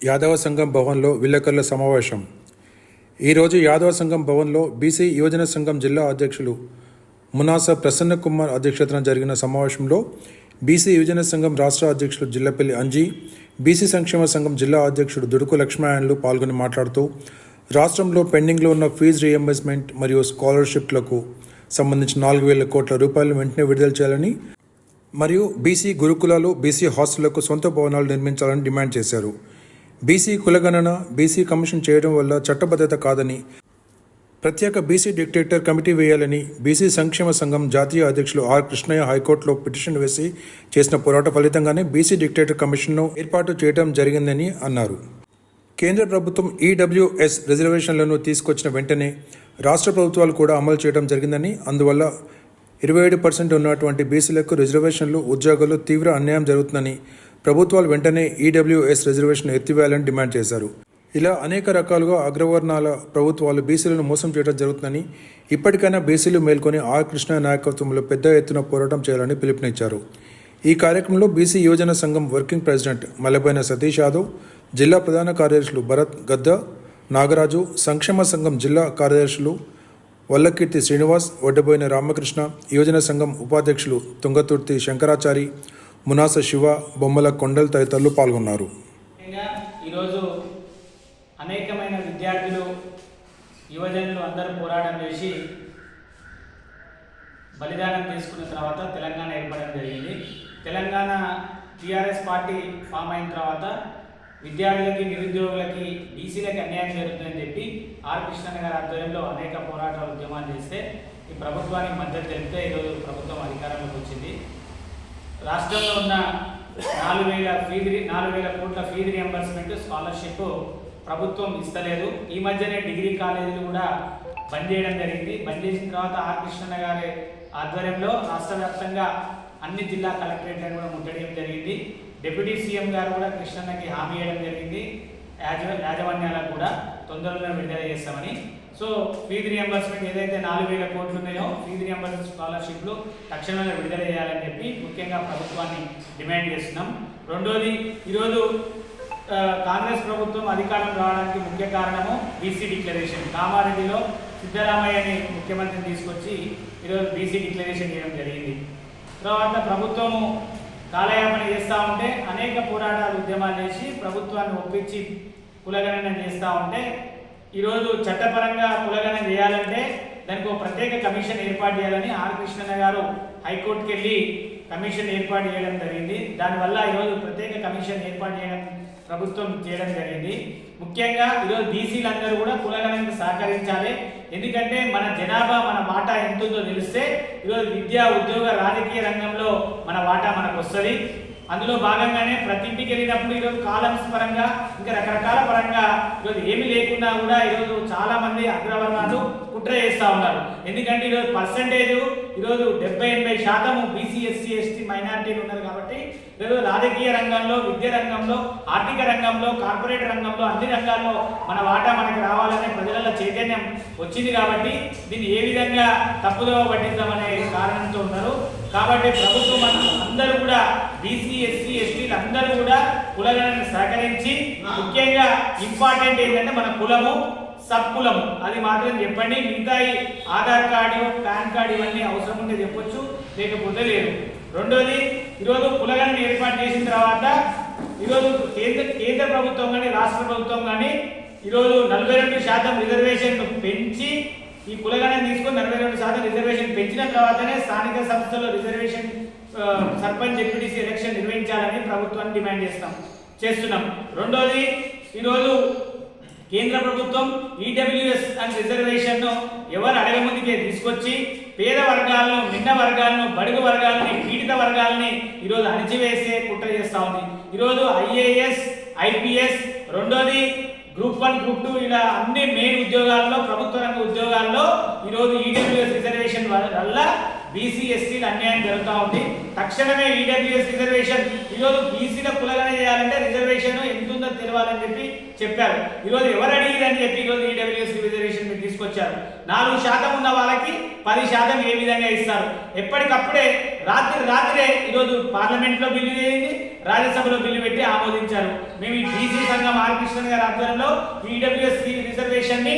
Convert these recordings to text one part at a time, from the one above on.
యాదవ సంఘం భవన్లో విలేకరుల సమావేశం. ఈరోజు యాదవ సంఘం భవన్లో బీసీ యువజన సంఘం జిల్లా అధ్యక్షులు మునాస ప్రసన్న కుమార్ అధ్యక్షతన జరిగిన సమావేశంలో బీసీ యువజన సంఘం రాష్ట్ర అధ్యక్షులు జిల్లపల్లి అంజీ బీసీ సంక్షేమ సంఘం జిల్లా అధ్యక్షుడు దుడుకు లక్ష్మణులు పాల్గొని మాట్లాడుతూ రాష్ట్రంలో పెండింగ్లో ఉన్న ఫీజు రియంబర్స్మెంట్ మరియు స్కాలర్షిప్లకు సంబంధించిన నాలుగు వేల కోట్ల రూపాయలు వెంటనే విడుదల చేయాలని మరియు బీసీ గురుకులాలు బీసీ హాస్టళ్ళకు సొంత భవనాలు నిర్మించాలని డిమాండ్ చేశారు. బీసీ కులగణన బీసీ కమిషన్ చేయడం వల్ల చట్టబద్ధత కాదని ప్రత్యేక బీసీ డిక్టేటర్ కమిటీ వేయాలని బీసీ సంక్షేమ సంఘం జాతీయ అధ్యక్షులు ఆర్ కృష్ణయ్య హైకోర్టులో పిటిషన్ వేసి చేసిన పోరాట ఫలితంగానే బీసీ డిక్టేటర్ కమిషన్ను ఏర్పాటు చేయడం జరిగిందని అన్నారు. కేంద్ర ప్రభుత్వం ఈడబ్ల్యూఎస్ రిజర్వేషన్లను తీసుకొచ్చిన వెంటనే రాష్ట్ర ప్రభుత్వాలు కూడా అమలు చేయడం జరిగిందని అందువల్ల ఇరవై ఏడు పర్సెంట్ ఉన్నటువంటి బీసీలకు రిజర్వేషన్లు ఉద్యోగాలు తీవ్ర అన్యాయం జరుగుతుందని ప్రభుత్వాలు వెంటనే ఈడబ్ల్యూఎస్ రిజర్వేషన్ ఎత్తివేయాలని డిమాండ్ చేశారు. ఇలా అనేక రకాలుగా అగ్రవర్ణాల ప్రభుత్వాలు బీసీలను మోసం చేయడం జరుగుతుందని ఇప్పటికైనా బీసీలు మేల్కొని ఆర్ కృష్ణ నాయకత్వంలో పెద్ద ఎత్తున పోరాటం చేయాలని పిలుపునిచ్చారు. ఈ కార్యక్రమంలో బీసీ యువజన సంఘం వర్కింగ్ ప్రెసిడెంట్ మల్లబైన సతీష్ యాదవ్ జిల్లా ప్రధాన కార్యదర్శులు భరత్ గద్ద నాగరాజు సంక్షేమ సంఘం జిల్లా కార్యదర్శులు వల్లకీర్తి శ్రీనివాస్ వడ్డబోయిన రామకృష్ణ యువజన సంఘం ఉపాధ్యక్షులు తుంగతుర్తి శంకరాచారి మునాస శివ బొమ్మల కొండలు తదితరులు పాల్గొన్నారు. ఈరోజు అనేకమైన విద్యార్థులు యువజనులు అందరూ పోరాటం చేసి బలిదానం చేసుకున్న తర్వాత తెలంగాణ ఏర్పడడం జరిగింది. తెలంగాణ టీఆర్ఎస్ పార్టీ ఫామ్ అయిన తర్వాత విద్యార్థులకి నిరుద్యోగులకి బీసీలకి అన్యాయం జరుగుతుందని చెప్పి ఆర్ కృష్ణన్ గారి ఆధ్వర్యంలో అనేక పోరాటాలు ఉద్యమాలు చేస్తే ఈ ప్రభుత్వానికి మద్దతు తెలిపితే ఈరోజు ప్రభుత్వం అధికారంలోకి వచ్చింది. రాష్ట్రంలో ఉన్న నాలుగు వేల ఫీజు నాలుగు వేల కోట్ల ఫీజు రియంబర్స్మెంట్ స్కాలర్షిప్ ప్రభుత్వం ఇస్తలేదు. ఈ మధ్యనే డిగ్రీ కాలేజీలు కూడా బంద్ చేయడం జరిగింది. బంద్ చేసిన తర్వాత ఆర్ కృష్ణ గారి ఆధ్వర్యంలో రాష్ట్ర వ్యాప్తంగా అన్ని జిల్లా కలెక్టరేట్లను కూడా ముట్టడియడం జరిగింది. డిప్యూటీ సీఎం గారు కూడా కృష్ణన్నకి హామీ ఇవ్వడం జరిగింది. యాజ యాజమాన్యాలకు కూడా తొందరగా విడుదల చేస్తామని సో ఫీజు రియంబర్స్మెంట్ ఏదైతే నాలుగు వేల కోట్లు ఉన్నాయో ఫీజు రియంబర్స్మెంట్ స్కాలర్షిప్లు తక్షణమే విడుదల చేయాలని చెప్పి ముఖ్యంగా ప్రభుత్వాన్ని డిమాండ్ చేస్తున్నాం. రెండోది ఈరోజు కాంగ్రెస్ ప్రభుత్వం అధికారం రావడానికి ముఖ్య కారణము బీసీ డిక్లరేషన్. కామారెడ్డిలో సిద్ధరామయ్యని ముఖ్యమంత్రిని తీసుకొచ్చి ఈరోజు బీసీ డిక్లరేషన్ చేయడం జరిగింది. తర్వాత ప్రభుత్వము కాలయాపన చేస్తూ ఉంటే అనేక పోరాటాలు ఉద్యమాలు చేసి ప్రభుత్వాన్ని ఒప్పించి కులగణన చేస్తూ ఉంటే ఈరోజు చట్టపరంగా కులగణన చేయాలంటే దానికి ఒక ప్రత్యేక కమిషన్ ఏర్పాటు చేయాలని ఆర్ కృష్ణన్న గారు హైకోర్టుకి వెళ్ళి కమిషన్ ఏర్పాటు చేయడం జరిగింది. దానివల్ల ఈరోజు ప్రత్యేక కమిషన్ ఏర్పాటు చేయడం ప్రభుత్వం చేయడం జరిగింది. ముఖ్యంగా ఈరోజు బీసీలందరూ కూడా కులగణనకు సహకరించాలి. ఎందుకంటే మన జనాభా మన వాటా ఎంతుందో తెలిస్తే ఈరోజు విద్యా ఉద్యోగ రాజకీయ రంగంలో మన వాటా మనకు వస్తుంది. అందులో భాగంగానే ప్రతి ఇంటికి వెళ్ళినప్పుడు ఈరోజు కాలమ్స్ పరంగా ఇంకా రకరకాల పరంగా ఈరోజు ఏమి లేకుండా కూడా ఈరోజు చాలా మంది అగ్రవర్ణాలు కుట్ర చేస్తూ ఉన్నారు. ఎందుకంటే ఈరోజు పర్సంటేజ్ ఈరోజు డెబ్బై ఎనభై శాతం బీసీ ఎస్సీ ఎస్టీ మైనారిటీలు ఉన్నారు కాబట్టి ఈరోజు రాజకీయ రంగంలో విద్య రంగంలో ఆర్థిక రంగంలో కార్పొరేట్ రంగంలో అన్ని రంగాల్లో మన వాటా మనకి రావాలనే ప్రజలలో చైతన్యం వచ్చింది కాబట్టి దీన్ని ఏ విధంగా తప్పుదోవ పట్టిద్దామనే కారణంతో ఉన్నారు. కాబట్టి ప్రభుత్వం మనం అందరూ కూడా బీసీ ఎస్సీ ఎస్టీలు అందరూ కూడా కులగణను సహకరించి ముఖ్యంగా ఇంపార్టెంట్ ఏంటంటే మన కులము సబ్ కులము అది మాత్రం చెప్పండి. మిగతా ఆధార్ కార్డు పాన్ కార్డు ఇవన్నీ అవసరం ఉంటే చెప్పొచ్చు లేకపోతే లేదు. రెండోది ఈరోజు కులగణను ఏర్పాటు చేసిన తర్వాత ఈరోజు కేంద్ర కేంద్ర ప్రభుత్వం కానీ రాష్ట్ర ప్రభుత్వం కానీ ఈరోజు నలభై రెండు శాతం రిజర్వేషన్ పెంచి ఈ కులగణన తీసుకొని నలభై రెండు శాతం రిజర్వేషన్ పెంచిన తర్వాతనే స్థానిక సంస్థల్లో రిజర్వేషన్ సర్పంచ్ డిప్యూటీసీ ఎలక్షన్ నిర్వహించాలని ప్రభుత్వాన్ని డిమాండ్ చేస్తాం చేస్తున్నాం. రెండోది ఈరోజు కేంద్ర ప్రభుత్వం ఈడబ్ల్యూఎస్ అండ్ రిజర్వేషన్ను ఎవరు అడగ ముందుకే తీసుకొచ్చి పేద వర్గాలను నిండ వర్గాలను బడుగు వర్గాలని పీడిత వర్గాలని ఈరోజు అణిచివేసే కుట్ర చేస్తూ ఉంది. ఈరోజు ఐఏఎస్ ఐపీఎస్ రెండోది గ్రూప్ వన్ గ్రూప్ టూ ఇలా అన్ని మెయిన్ ఉద్యోగాల్లో ప్రభుత్వ రంగ ఉద్యోగాల్లో ఈరోజు ఈడబ్ల్యూఎస్ రిజర్వేషన్ వల్ల బీసీ ఎస్సీలు అన్యాయం జరుగుతూ ఉంది. తక్షణమే ఈడబ్ల్యూఎస్ రిజర్వేషన్ ఈరోజు బీసీల కులగన చేయాలంటే రిజర్వేషన్ ఎంత ఉందో తెలవాలని చెప్పి చెప్పారు. ఈరోజు ఎవరు అడిగిరని చెప్పి ఈరోజు ఈడబ్ల్యూఎస్ రిజర్వేషన్ మీరు తీసుకొచ్చారు. నాలుగు శాతం ఉన్న వాళ్ళకి పది శాతం ఏ విధంగా ఇస్తారు? ఎప్పటికప్పుడే రాత్రి రాత్రే ఈరోజు పార్లమెంట్లో బిల్లు చేయింది రాజ్యసభలో బిల్లు పెట్టి ఆమోదించారు. మేము ఈ బీసీ సంఘం ఆర్కృష్ణన్ గారి ఆధ్వర్యంలో ఈడబ్ల్యూఎస్ రిజర్వేషన్ని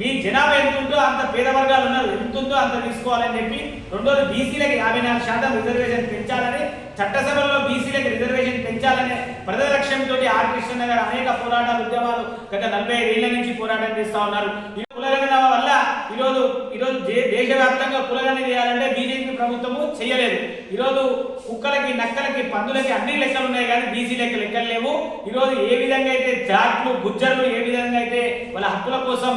మీ జనాభా ఎంత ఉందో అంత పేద వర్గాలు ఉన్నారు. ఎంత ఉందో అంత తీసుకోవాలని చెప్పి రెండోది బీసీలకు యాభై నాలుగు శాతం రిజర్వేషన్ పెంచాలని చట్టసభల్లో బీసీలకు రిజర్వేషన్ పెంచాలనే ప్రజల లక్ష్యంతో ఆర్ కృష్ణ గారు అనేక పోరాటాలు ఉద్యమాలు గత నలభై ఏళ్ళ నుంచి పోరాటం చేస్తా ఉన్నారు. ఈ కులగణన వల్ల ఈరోజు ఈరోజు దేశవ్యాప్తంగా కులగణన చేయాలంటే బీజేపీ ప్రభుత్వము చేయలేదు. ఈరోజు కుక్కలకి నక్కలకి పందులకి అన్ని లెక్కలు ఉన్నాయి కానీ బీసీ లెక్క లెక్కలు లేవు. ఈరోజు ఏ విధంగా అయితే జాట్లు గుజ్జర్లు ఏ విధంగా అయితే వాళ్ళ హక్కుల కోసం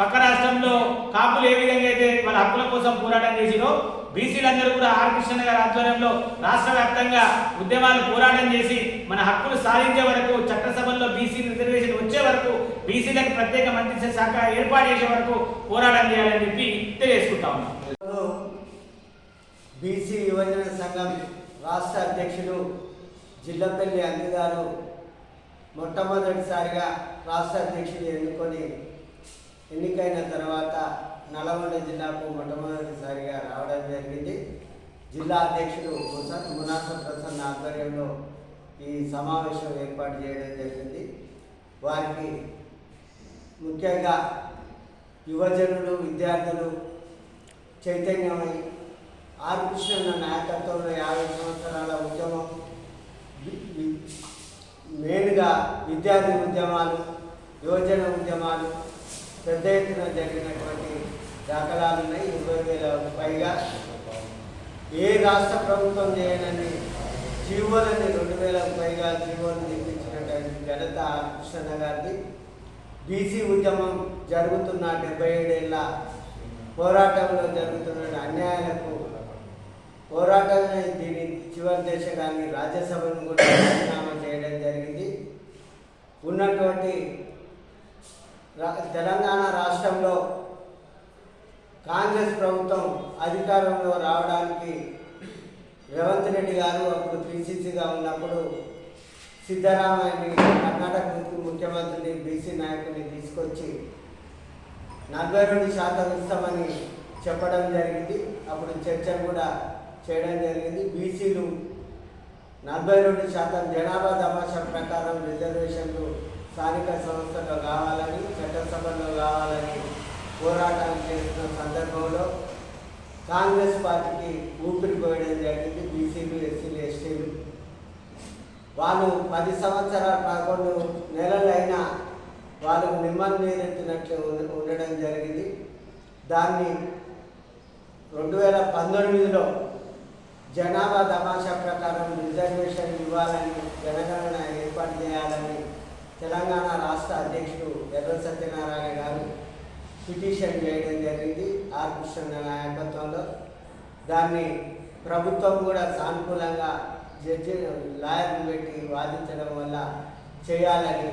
పక్క రాష్ట్రంలో కాపులు ఏ విధంగా అయితే వాళ్ళ హక్కుల కోసం పోరాటం చేసిరో బీసీలందరూ కూడా ఆర్ కృష్ణ గారి ఆధ్వర్యంలో రాష్ట్ర వ్యాప్తంగా ఉద్యమాలు పోరాటం చేసి మన హక్కులు సాధించే వరకు చట్టసభల్లో బీసీ రిజర్వేషన్ వచ్చే వరకు బీసీలకు ప్రత్యేక మంత్రిత్వ శాఖ ఏర్పాటు చేసే వరకు పోరాటం చేయాలని చెప్పి తెలియజేసుకుంటా ఉన్నాం ఈరోజు బీసీ యువజన సంఘం రాష్ట్ర అధ్యక్షులు జిల్లపల్లి అందిగారు మొట్టమొదటిసారిగా రాష్ట్ర అధ్యక్షుడు ఎన్నుకొని ఎన్నికైన తర్వాత నల్గొండ జిల్లాకు మొట్టమొదటిసారిగా రావడం జరిగింది. జిల్లా అధ్యక్షుడు ముస- మునాస ప్రసన్న ఆధ్వర్యంలో ఈ సమావేశం ఏర్పాటు చేయడం జరిగింది. వారికి ముఖ్యంగా యువజనులు విద్యార్థులు చైతన్యమై ఆర్ కృష్ణ నాయకత్వంలో యాభై సంవత్సరాల ఉద్యమం మెయిన్గా విద్యార్థి ఉద్యమాలు యువజన ఉద్యమాలు పెద్ద ఎత్తున జరిగినటువంటి దాఖలాలు ఉన్నాయి. ఇరవై వేల పైగా. ఏ రాష్ట్ర ప్రభుత్వం చేయనని జీవోలని రెండు వేలకు పైగా జీవోలు నిర్మించినటువంటి ఘనత కృష్ణ గారిది. బీసీ ఉద్యమం జరుగుతున్న డెబ్బై ఏడేళ్ళ పోరాటంలో జరుగుతున్న అన్యాయాలకు పోరాటమే దీని చివరి దశ కానీ రాజ్యసభను కూడా రాజీనామా చేయడం జరిగింది. ఉన్నటువంటి తెలంగాణ రాష్ట్రంలో కాంగ్రెస్ ప్రభుత్వం అధికారంలో రావడానికి రేవంత్ రెడ్డి గారు అప్పుడు పిసిసిగా ఉన్నప్పుడు సిద్ధరామయ్యని కర్ణాటక ముఖ్యమంత్రిని బీసీ నాయకుడిని తీసుకొచ్చి నలభై రెండు శాతం ఇస్తామని చెప్పడం జరిగింది. అప్పుడు చర్చ కూడా చేయడం జరిగింది. బీసీలు నలభై రెండు శాతం జనాభా తమాషా ప్రకారం రిజర్వేషన్లు స్థానిక సంస్థలు కావాలని చట్టసభలో కావాలని పోరాటాలు చేస్తున్న సందర్భంలో కాంగ్రెస్ పార్టీకి ఊపిరి పోయడం జరిగింది. బీసీలు ఎస్సీలు ఎస్టీలు. వాళ్ళు పది సంవత్సరాల పదకొండు నెలలైనా వాళ్ళు నిమ్మలు నీరెత్తినట్లు ఉండడం జరిగింది. దాన్ని రెండు వేల పంతొమ్మిదిలో జనాభా తమాషా ప్రకారం రిజర్వేషన్ ఇవ్వాలని జనగణన ఏర్పాటు చేయాలని తెలంగాణ రాష్ట్ర అధ్యక్షుడు ఎర్ర సత్యనారాయణ గారు పిటిషన్ చేయడం జరిగింది. ఆర్ కృష్ణ నాయకత్వంలో. దాన్ని ప్రభుత్వం కూడా సానుకూలంగా జడ్జి లాయర్ని పెట్టి వాదించడం వల్ల చేయాలని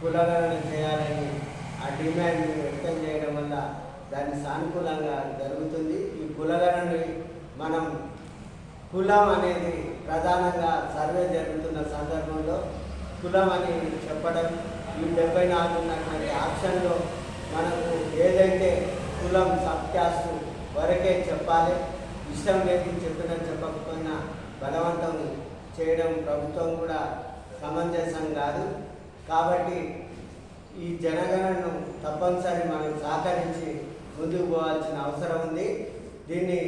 కులగణన చేయాలని ఆ డిమాండ్ వ్యక్తం చేయడం వల్ల దాన్ని సానుకూలంగా జరుగుతుంది. ఈ కులగణని మనం కులం అనేది ప్రధానంగా సర్వే జరుగుతున్న సందర్భంలో కులం అని చెప్పడం ఈ డెబ్బై నాలుగు ఉన్నటువంటి ఆప్షన్లో మనకు ఏదైతే కులం సబ్ క్యాస్ట్ వరకే చెప్పాలి ఇష్టం లేదు చెప్పినా చెప్పకపోయినా బలవంతం చేయడం ప్రభుత్వం కూడా సమంజసం కాదు. కాబట్టి ఈ జనగణనను తప్పనిసరి మనం సహకరించి ముందుకు పోవాల్సిన అవసరం ఉంది. దీన్ని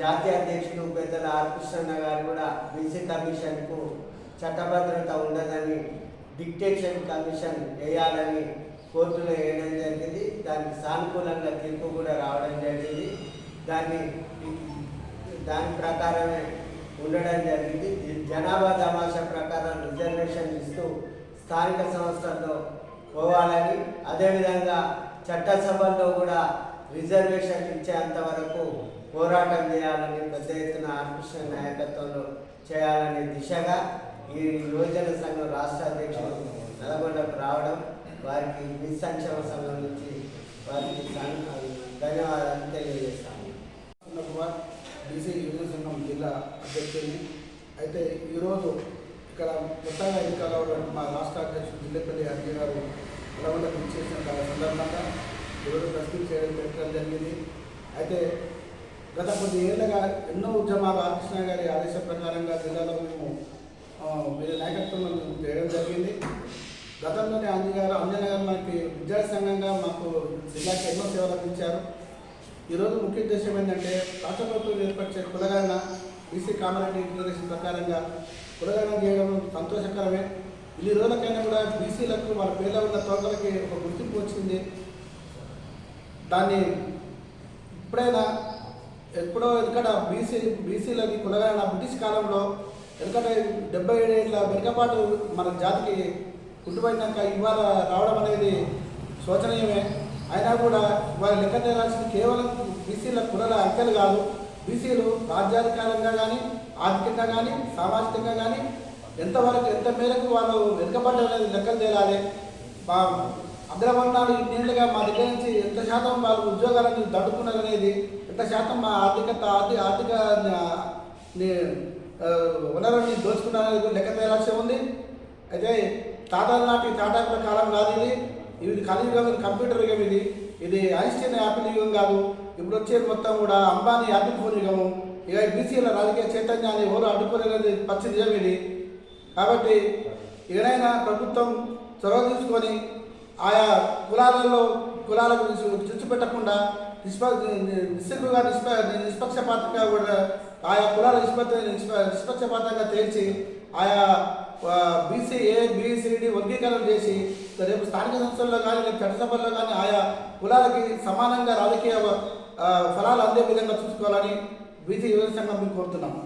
జాతీయ అధ్యక్షులు పెద్దల ఆర్కృష్ణ గారు కూడా బీసీ కమిషన్కు చట్టభద్రత ఉండదని డిక్టేషన్ కమిషన్ వేయాలని కోర్టులో వేయడం జరిగింది. దానికి సానుకూలంగా తీర్పు కూడా రావడం జరిగింది. దాన్ని దాని ప్రకారమే ఉండడం జరిగింది. జనాభా తమాషా ప్రకారం రిజర్వేషన్ ఇస్తూ స్థానిక సంస్థల్లో పోవాలని అదేవిధంగా చట్టసభల్లో కూడా రిజర్వేషన్ ఇచ్చేంత వరకు పోరాటం చేయాలని పెద్ద ఎత్తున ఆర్కృష్ణ నాయకత్వంలో చేయాలనే దిశగా ఈ యువజన సంఘం రాష్ట్ర అధ్యక్షుడు నల్గొండకు రావడం వారికి మీ సంక్షేమ సంఘం నుంచి వారికి ధన్యవాదాలు తెలియజేస్తాము కుమార్ జిల్లా అధ్యక్షుడిని. అయితే ఈరోజు ఇక్కడ కొత్తగా ఎన్నికల్లో మా రాష్ట్ర అధ్యక్షుడు జిల్లేపల్లి అర్జీ గారు నల్గొండకు ఇచ్చేసిన సందర్భంగా ఈరోజు ప్రస్తుతం చేయడం పెట్టడం జరిగింది. అయితే గత కొద్ది ఏళ్ళగా ఎన్నో ఉద్యమాలు రామకృష్ణ గారి ఆదేశ ప్రకారంగా జిల్లాలో మేము మీరు నాయకత్వంలో మేము చేయడం జరిగింది. గతంలోనే అంజీ అంజనగారు మనకి విద్యార్థి సంఘంగా మాకు జిల్లాకి ఎన్నో సేవలు అందించారు. ఈరోజు ముఖ్య ఉద్దేశం ఏంటంటే రాష్ట్ర ప్రభుత్వం ఏర్పరిచే కులగణన బీసీ కామారెడ్డి డిక్లరేషన్ ప్రకారంగా కులగణన చేయడం సంతోషకరమే. ఇన్ని రోజులకైనా కూడా బీసీలకు వాళ్ళ పేర్ల ఉన్న తోకలకి ఒక గుర్తింపు వచ్చింది. దాన్ని ఇప్పుడైనా ఎప్పుడో ఎందుకంటే బీసీ బీసీలకి కులగణన బ్రిటిష్ కాలంలో ఎందుకంటే డెబ్బై ఏళ్ళ వెనుకపాటు మన జాతికి పుట్టుబడినాక ఇవాళ రావడం అనేది శోచనీయమే. అయినా కూడా వారి లెక్క తేరాల్సింది కేవలం బీసీల కులల అంకెలు కాదు. బీసీలు రాజ్యాధికారంగా కానీ ఆర్థికంగా కానీ సామాజికంగా కానీ ఎంతవరకు ఎంత మేరకు వాళ్ళు వెనుకబడ్డ అనేది లెక్కలు తేలాలి. మా అగ్రవర్ణాలు ఇన్నేళ్ళుగా మా దగ్గర నుంచి ఎంత శాతం వాళ్ళు ఉద్యోగాలను దడుకున్నారు ఇంత ఎంత శాతం మా ఆర్థికత ఆర్థిక ఆర్థిక న- ని- వనరుల్ని లెక్క తేలాల్సి ఉంది. అయితే టాటా నాటి తాటాకుల కాలం కాదు ఇది. ఇది కలియుగం ఇది కంప్యూటర్ యుగం ఇది. ఇది ఐన్స్టీన్ యాపిల్ యుగం కాదు. ఇప్పుడు వచ్చేది మొత్తం కూడా అంబానీ యాపిల్ ఫోన్ యుగము ఇక బీసీల రాజకీయ చైతన్యాన్ని ఎవరు అడ్డుకోలేనిది పచ్చి నిజం ఇది. కాబట్టి ఏదైనా ప్రభుత్వం చొరవ తీసుకొని ఆయా కులాలలో కులాలకు చిచ్చు పెట్టకుండా నిష్ప నిస్సిగ్గుగా నిష్ప నిష్పక్షపాతంగా కూడా ఆయా కులాల నిష్పత్తి నిష్ప నిష్పక్షపాతంగా తేల్చి ఆయా బీసీ ఏ బీసీడి వర్గీకరణ చేసి రేపు స్థానిక సంస్థల్లో కానీ రేపు చట్టసభల్లో కానీ ఆయా కులాలకి సమానంగా రాజకీయ ఫలాలు అందే విధంగా చూసుకోవాలని బీసీ యువజన సంఘం మేము కోరుతున్నాము